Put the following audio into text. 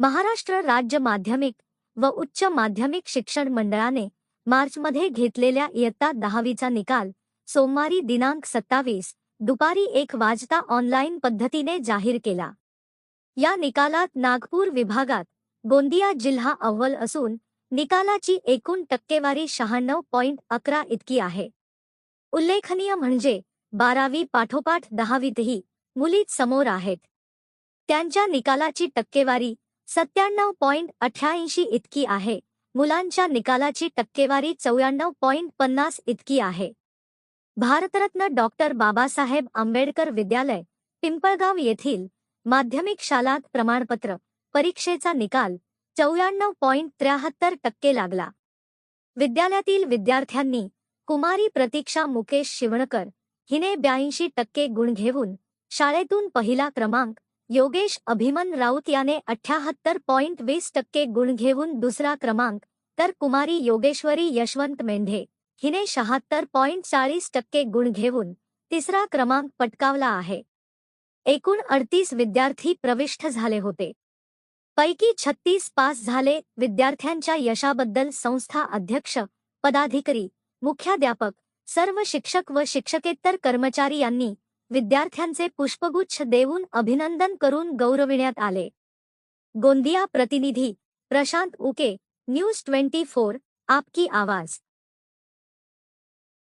महाराष्ट्र राज्य माध्यमिक व उच्च माध्यमिक शिक्षण मंडळाने मार्चमध्ये घेतलेल्या इयत्ता दहावीचा निकाल सोमवारी दिनांक सत्तावीस दुपारी एक वाजता ऑनलाईन पद्धतीने जाहीर केला. या निकालात नागपूर विभागात गोंदिया जिल्हा अव्वल असून निकालाची एकूण टक्केवारी शहाण्णव पॉईंट अकरा इतकी आहे. उल्लेखनीय म्हणजे बारावी पाठोपाठ दहावीतही मुलीच समोर आहेत. त्यांच्या निकालाची टक्केवारी सत्त्याण्णव पॉईंट अठ्याऐंशी इतकी आहे. मुलांच्या निकालाची टक्केवारी चौऱ्याण्णव पॉईंट पन्नास इतकी आहे. भारतरत्न डॉक्टर बाबासाहेब आंबेडकर विद्यालय पिंपळगाव येथील माध्यमिक शालात प्रमाणपत्र परीक्षेचा निकाल चौऱ्याण्णव पॉईंट त्र्याहत्तर टक्के लागला. विद्यालयातील विद्यार्थ्यांनी कुमारी प्रतीक्षा मुकेश शिवणकर हिने ब्याऐंशी टक्के गुण घेऊन शाळेतून पहिला क्रमांक योगेश अभिमन राऊत याने अठ्याहत्तर पॉईंट वीस टक्के गुण घेऊन दुसरा क्रमांक, तर कुमारी योगेश्वरी यशवंत मेंढे हिने शहात्तर पॉईंट चाळीस टक्के गुण घेऊन तिसरा क्रमांक पटकावला आहे. एकूण अडतीस विद्यार्थी प्रविष्ट झाले होते. पैकी छत्तीस पास झाले विद्यार्थ्यांच्या यशाबद्दल संस्था अध्यक्ष, पदाधिकारी, मुख्याध्यापक, सर्व शिक्षक व शिक्षकेतर कर्मचारी यांनी विद्यार्थ्यांचे पुष्पगुच्छ देऊन अभिनंदन करून गौरविण्यात आले. गोंदिया प्रतिनिधी Prashant Uke news twenty four आपकी आवाज.